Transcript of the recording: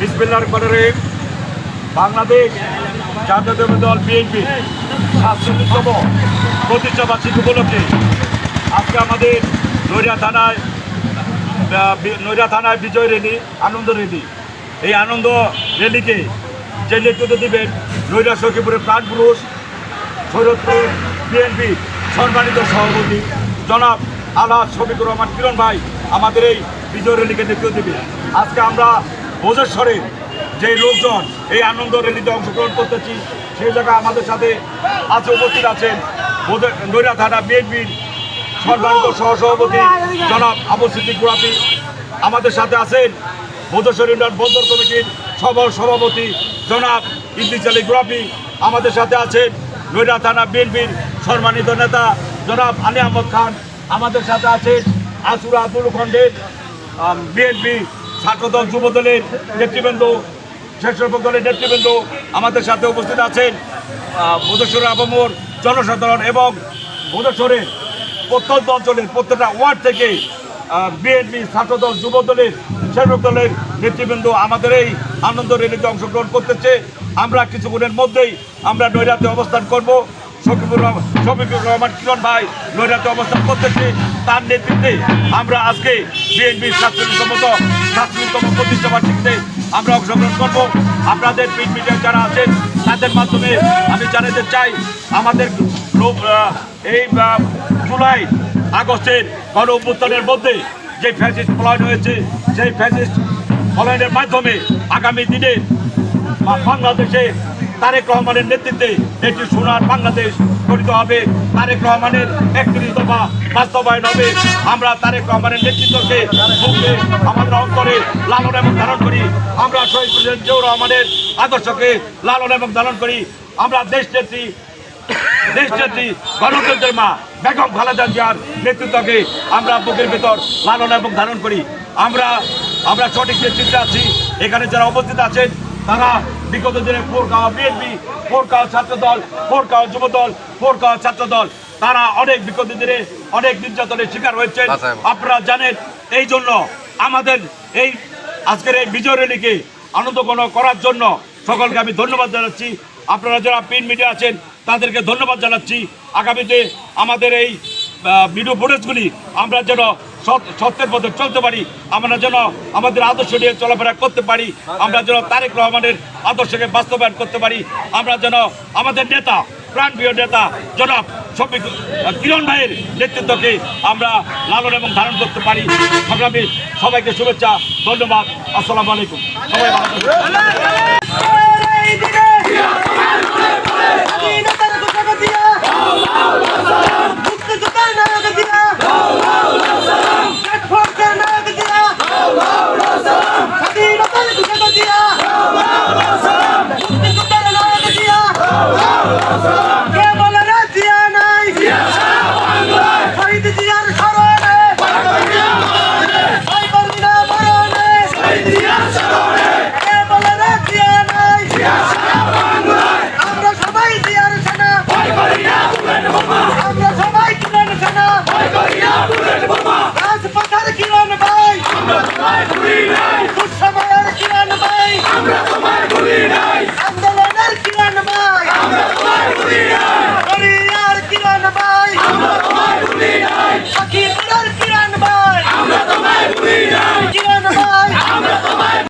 বিসমিল্লার করে বাংলাদেশ জাতীয়তাবাদী দল বিএনপি সাতচল্লিশতম প্রতিষ্ঠা বার্ষিকী উপলক্ষে আজকে আমাদের নৈরা থানায় নৈরা থানায় বিজয় রেলি, আনন্দ রেলি। এই আনন্দ রেলিকে যে নেতৃত্ব দেবেন নৈরা সখীপুরের প্রাণ পুরুষ শরৎপুর বিএনপি সম্মানিত সভাপতি, জনাব আল্লাহ শফিকুর রহমান কিরণ ভাই, আমাদের এই বিজয় রেলিকে নেতৃত্ব দেবে আজকে আমরা ভোজেশ্বরের যে লোকজন এই আনন্দ রেলিতে অংশগ্রহণ করতেছি, সেই জায়গায় আমাদের সাথে আজকে উপস্থিত আছেন নৈরা থানা বিএনপির সম্মানিত সহসভাপতি জনাব আবু সিদ্দিক গুরাপি আমাদের সাথে আছেন ভোজেশ্বর ইউনিয়ন বন্দর কমিটির সবল সভাপতি জনাব ইদ্দিস আলী গুরাপি আমাদের সাথে আছেন নৈরা থানা বিএনপির সম্মানিত নেতা জনাব আলী আহমদ খান। আমাদের সাথে আছেন আসুরা আব্দুল খণ্ডের বিএনপি ছাত্রদল যুবদলের নেতৃবৃন্দ, স্বেচ্ছাসেবক দলের নেতৃবৃন্দ আমাদের সাথে উপস্থিত আছেন বোধেশ্বরের আবমোর জনসাধারণ এবং বোধেশ্বরের প্রত্যন্ত অঞ্চলের প্রত্যেকটা ওয়ার্ড থেকে বিএনপি ছাত্রদল যুবদলের স্বেচ্ছাসেবক দলের নেতৃবৃন্দ আমাদের এই আনন্দ র্যালিতে অংশগ্রহণ করতেছে। আমরা কিছুক্ষণের মধ্যেই আমরা নৈরাতে অবস্থান করব। শফিকুর রহমান শফিকুর রহমান কিরণ ভাই নৈরাতে অবস্থান করতেছে, তার নেতৃত্বে আমরা আজকে বিএনপির সাতচল্লিশতম সাতচল্লিশতম প্রতিষ্ঠা বার্ষিকীতে আমরা অংশগ্রহণ করব। আপনাদের প্রিন্ট মিডিয়া যারা আছেন, তাদের মাধ্যমে আমি জানাতে চাই, আমাদের এই জুলাই আগস্টের গণ অভ্যুত্থানের মধ্যে যে ফ্যাসিস্ট পলায়ন হয়েছে, সেই ফ্যাসিস্ট পলায়নের মাধ্যমে আগামী দিনে বাংলাদেশে তারেক রহমানের নেতৃত্বে একটি সোনার বাংলাদেশ গঠিত হবে। তারেক রহমানের একত্রিশ দফা বাস্তবায়ন হবে। আমরা তারেক রহমানের নেতৃত্বকে বুকে আমাদের অন্তরে লালন এবং ধারণ করি। আমরা শহীদ প্রেসিডেন্ট জিয়াউর রহমানের আদর্শকে লালন এবং ধারণ করি। আমরা দেশ নেত্রী দেশ নেত্রী গণতন্ত্রের মা বেগম খালেদা জিয়ার নেতৃত্বকে আমরা বুকের ভেতর লালন এবং ধারণ করি। আমরা আমরা সঠিক নেতৃত্বে আছি। এখানে যারা উপস্থিত আছেন তারা বিগত দিনে ফোরগাঁও বিএনপি ফোরগাঁও ছাত্রদল ফোরগাঁও যুবদল ফোরগাঁও ছাত্রদল তারা অনেক বিগত দিনে অনেক নির্যাতনের শিকার হয়েছেন। আপনারা জানেন এই জন্য আমাদের এই আজকের এই বিজয় র্যালিকে আনন্দঘন করার জন্য সকলকে আমি ধন্যবাদ জানাচ্ছি। আপনারা যারা প্রিন্ট মিডিয়া আছেন তাদেরকে ধন্যবাদ জানাচ্ছি। আগামীতে আমাদের এই ভিডিও ফুটেজগুলি আমরা যেন সত্যের পথে চলতে পারি, আমরা যেন আমাদের আদর্শ নিয়ে চলাফেরা করতে পারি, আমরা যেন তারেক রহমানের আদর্শকে বাস্তবায়ন করতে পারি, আমরা যেন আমাদের নেতা, প্রাণপ্রিয় নেতা, জনাব শফিক কিরণ ভাইয়ের নেতৃত্বকে আমরা লালন এবং ধারণ করতে পারি। সংগ্রামী সবাইকে শুভেচ্ছা, ধন্যবাদ, আসসালামু আলাইকুম। সবাই ভালো 안녕 하.